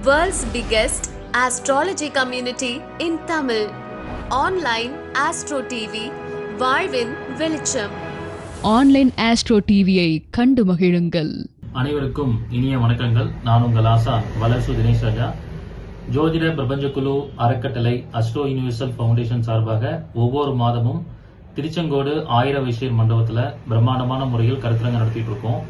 World's biggest astrology community in Tamil. Online Astro TV, வாழ்வின் வெளிச்சம். Online astro டிவியை கண்டு மகிழுங்கள். அனைவருக்கும் இனிய வணக்கங்கள். நான் உங்கள் ஆசா வளர்சு தினேஷ் ராஜா. ஜோதிட பிரபஞ்ச குழு அறக்கட்டளை அஸ்ட்ரோ யூனிவர்சல் ஃபவுண்டேஷன் சார்பாக ஒவ்வொரு மாதமும் திருச்செங்கோடு ஆயிர வைசியர் மண்டபத்தில் பிரம்மாண்டமான முறையில் கருத்தரங்கு நடத்திட்டு இருக்கோம்.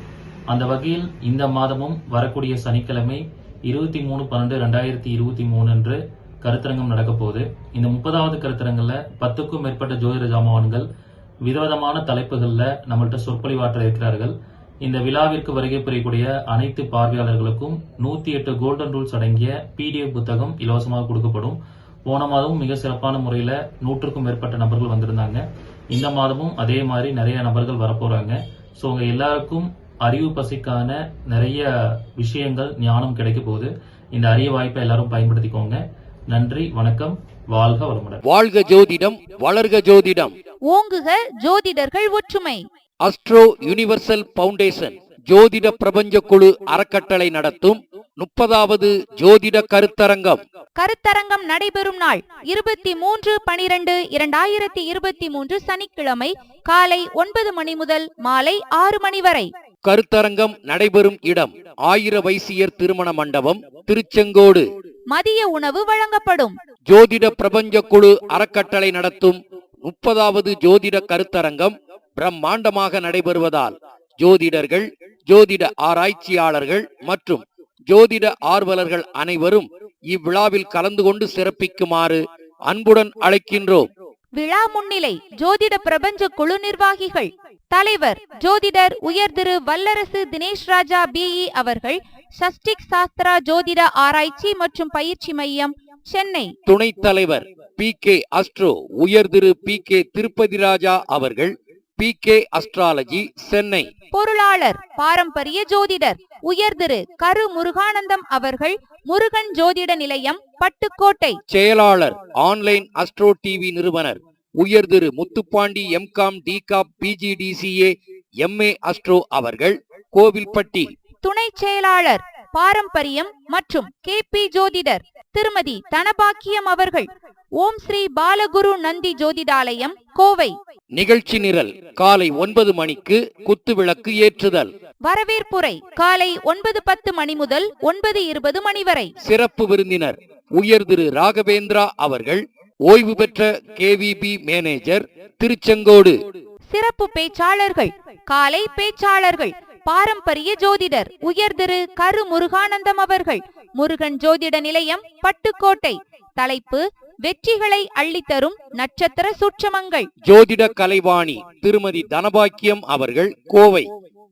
அந்த வகையில் இந்த மாதமும் வரக்கூடிய சனிக்கிழமை இருபத்தி மூணு பன்னெண்டு ரெண்டாயிரத்தி இருபத்தி மூணு அன்று கருத்தரங்கம் நடக்க போகுது இந்த முப்பதாவது கருத்தரங்கில் பத்துக்கும் மேற்பட்ட ஜோதிட ஜாமான்கள் விதவிதமான தலைப்புகளில் நம்மள்கிட்ட சொற்பொழிவாற்ற இருக்கிறார்கள். இந்த விழாவிற்கு வருகை புரியக்கூடிய அனைத்து பார்வையாளர்களுக்கும் நூத்தி எட்டு கோல்டன் ரூல்ஸ் அடங்கிய பிடிஎஃப் புத்தகம் இலவசமாக கொடுக்கப்படும். போன மாதமும் மிக சிறப்பான முறையில் நூற்றுக்கும் மேற்பட்ட நபர்கள் வந்திருந்தாங்க. இந்த மாதமும் அதே மாதிரி நிறைய நபர்கள் வரப்போறாங்க. ஸோ உங்க எல்லாருக்கும் அறிவு பசிக்கான நிறைய விஷயங்கள் ஞானம் கிடைக்க போகுது. இந்த அரிய வாய்ப்பை எல்லாரும் பயன்படுத்திக்கோங்க. நன்றி வணக்கம் வாழ்க வளமுடன். வாழ்க ஜோதிடம் வளர்க ஜோதிடம். ஓங்குக ஜோதிடர்கள் ஒற்றுமை. அஸ்ட்ரோ யுனிவர்சல் பவுண்டேஷன் ஜோதிட பிரபஞ்ச குழு அறக்கட்டளை நடத்தும் முப்பதாவது ஜோதிட கருத்தரங்கம். கருத்தரங்கம் நடைபெறும் நாள் இருபத்தி மூன்று பனிரெண்டு இரண்டாயிரத்தி இருபத்தி மூன்று சனிக்கிழமை காலை ஒன்பது மணி முதல் மாலை ஆறு மணி வரை. கருத்தரங்கம் நடைபெறும் இடம் ஆயிர வைசியர் திருமண மண்டபம் திருச்செங்கோடு. மதிய உணவு வழங்கப்படும். ஜோதிட பிரபஞ்ச குழு அறக்கட்டளை நடத்தும் முப்பதாவது ஜோதிட கருத்தரங்கம் பிரம்மாண்டமாக நடைபெறுவதால் ஜோதிடர்கள் ஜோதிட ஆராய்ச்சியாளர்கள் மற்றும் ஜோதிட ஆர்வலர்கள் அனைவரும் இவ்விழாவில் கலந்து கொண்டு சிறப்பிக்குமாறு அன்புடன் அழைக்கின்றோம். விழா முன்னிலை ஜோதிட பிரபஞ்ச குழு நிர்வாகிகள். தலைவர் ஜோதிடர் உயர் திரு வல்லரசு தினேஷ் ராஜா பிஇ அவர்கள் சஷ்டிக் சாஸ்திரா ஜோதிட ஆராய்ச்சி மற்றும் பயிற்சி மையம் சென்னை. துணைத் தலைவர் பி. கே. அஸ்ட்ரோ உயர் திரு பி. கே. திருப்பதி ராஜா அவர்கள் பி. கே. அஸ்ட்ராலஜி சென்னை. பொருளாளர் பாரம்பரிய ஜோதிடர் உயர் திரு கரு முருகானந்தம் அவர்கள் முருகன் ஜோதிட நிலையம் பட்டுக்கோட்டை. செயலாளர் ஆன்லைன் அஸ்ட்ரோ டிவி நிறுவனர் உயர் திரு முத்துப்பாண்டி எம்காம் டிகாப் பிஜிடிசிஏ எம்ஏ அஸ்ட்ரோ அவர்கள் கோவில்பட்டி. துணை செயலாளர் பாரம்பரியம் மற்றும் கே பி ஜோதிடர் திருமதி தனபாக்கியம் அவர்கள். ஓம் ஸ்ரீ பாலகுரு நந்தி ஜோதிடாலயம் கோவை. நிகழ்ச்சி நிரல் காலை ஒன்பது மணிக்கு குத்துவிளக்கு ஏற்றுதல். வரவேற்புரை காலை ஒன்பது பத்து மணி முதல் ஒன்பது இருபது மணி வரை. சிறப்பு விருந்தினர் உயர் திரு ராகவேந்திரா அவர்கள் ஓய்வு பெற்ற கேவிபி மேனேஜர் திருச்செங்கோடு. சிறப்பு பேச்சாளர்கள் காலை பேச்சாளர்கள் பாரம்பரிய ஜோதிடர் உயர் திரு கரு முருகானந்தம் அவர்கள் முருகன் ஜோதிட நிலையம் பட்டுக்கோட்டை. தலைப்பு வெற்றிகளை அள்ளித்தரும் நட்சத்திர சூட்சமங்கள். ஜோதிட கலைவாணி திருமதி தனபாக்கியம் அவர்கள் கோவை.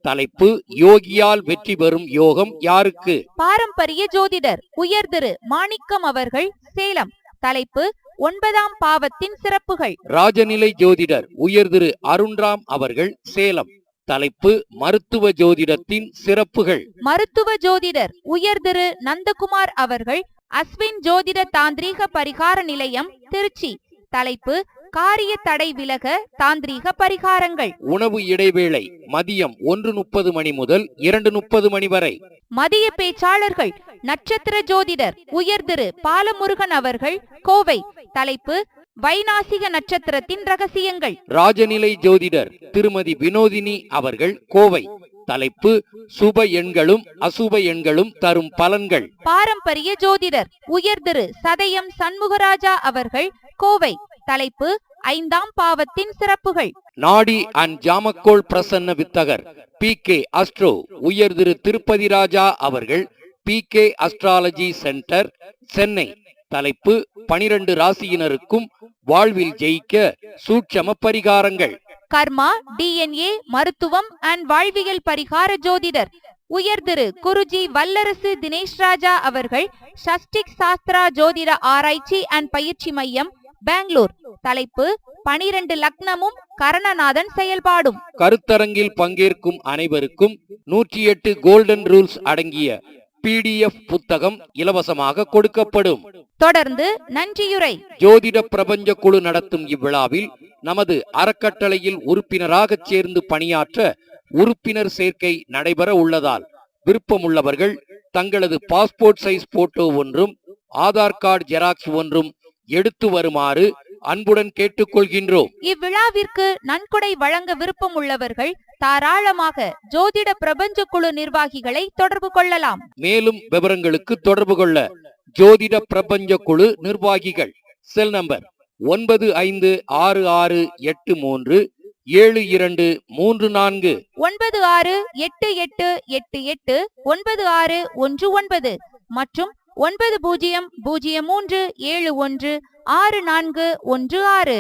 தலைப்பு யோகியால் வெற்றி பெறும் யோகம் யாருக்கு? பாரம்பரிய ஜோதிடர் உயர் திரு மாணிக்கம் அவர்கள் சேலம். தலைப்பு ஒன்பதாம் பாவத்தின் சிறப்புகள். ராஜநிலை ஜோதிடர் உயர் திரு அருண்ராம் அவர்கள் சேலம். தலைப்பு மருத்துவ ஜோதிடத்தின் சிறப்புகள். மருத்துவ ஜோதிடர் உயர் திரு நந்தகுமார் அவர்கள் அஸ்வின் ஜோதிட தாந்திரீக பரிகார நிலையம் திருச்சி. தலைப்பு காரிய தடை விலக தாந்திரீக பரிகாரங்கள். உணவு இடைவேளை மதியம் ஒன்று முப்பது மணி முதல் இரண்டு முப்பது மணி வரை. மதிய பேச்சாளர்கள் நட்சத்திர ஜோதிடர் உயர் திரு பாலமுருகன் அவர்கள் கோவை. தலைப்பு வைநாசிக நட்சத்திரத்தின் ரகசியங்கள். ராஜநிலை ஜோதிடர் திருமதி வினோதினி அவர்கள் கோவை. தலைப்பு சுப எண்களும் அசுப எண்களும் தரும் பலன்கள். பாரம்பரிய ஜோதிடர் உயர் திரு சதயம் சண்முகராஜா அவர்கள் கோவை. தலைப்பு ஐந்தாம் பாவத்தின் சிறப்புகள். நாடி அண்ட் ஜாமக்கோள் பிரசன்ன வித்தகர் பி கே அஸ்ட்ரோ உயர் திரு திருப்பதி ராஜா அவர்கள் P K astrology centre Chennai. தலைப்பு பனிரெண்டு ராசியினருக்கும் வாழ்வில் ஜெயிக்க சூட்சம பரிகாரங்கள். கர்மா டிஎன்ஏ மருத்துவம் அண்ட் வாழ்வியல் பரிகார ஜோதிடர். உயர் திரு குருஜி வல்லரசு தினேஷ் ராஜா அவர்கள் சஷ்டிக் சாஸ்திரா ஜோதிட ஆராய்ச்சி அண்ட் பயிற்சி மையம் பெங்களூர். தலைப்பு பனிரெண்டு லக்னமும் கரணநாதன் செயல்பாடும். கருத்தரங்கில் பங்கேற்கும் அனைவருக்கும் நூற்றி எட்டு கோல்டன் ரூல்ஸ் அடங்கிய பிடிஎஃப் புத்தகம் இலவசமாக கொடுக்கப்படும். தொடர்ந்து நன்றியுரை. ஜோதிட பிரபஞ்ச குழு நடத்தும் இவ்விழாவில் நமது அறக்கட்டளையில் உறுப்பினராகச் சேர்ந்து பணியாற்ற உறுப்பினர் சேர்க்கை நடைபெற உள்ளதால் விருப்பமுள்ளவர்கள் தங்களது பாஸ்போர்ட் சைஸ் போட்டோ ஒன்றும் ஆதார் கார்டு ஜெராக்ஸ் ஒன்றும் எடுத்து வருமாறு அன்புடன் கேட்டுக்கொள்கின்றோம். இவ்விழாவிற்கு நன்கொடை வழங்க விருப்பம் உள்ளவர்கள் தாராளமாக ஜோதிட பிரபஞ்ச குழு நிர்வாகிகளை தொடர்பு கொள்ளலாம். மேலும் விவரங்களுக்கு தொடர்பு கொள்ள ஜோதிட பிரபஞ்ச குழு நிர்வாகிகள். செல் நம்பர் ஒன்பது ஐந்து ஆறு ஆறு எட்டு மூன்று ஏழு இரண்டு மூன்று நான்கு. ஒன்பது ஆறு எட்டு எட்டு எட்டு எட்டு ஒன்பது ஆறு ஒன்று ஒன்பது மற்றும் ஒன்பது பூஜ்ஜியம் பூஜ்ஜியம் மூன்று ஏழு ஒன்று ஆறு நான்கு ஒன்று ஆறு.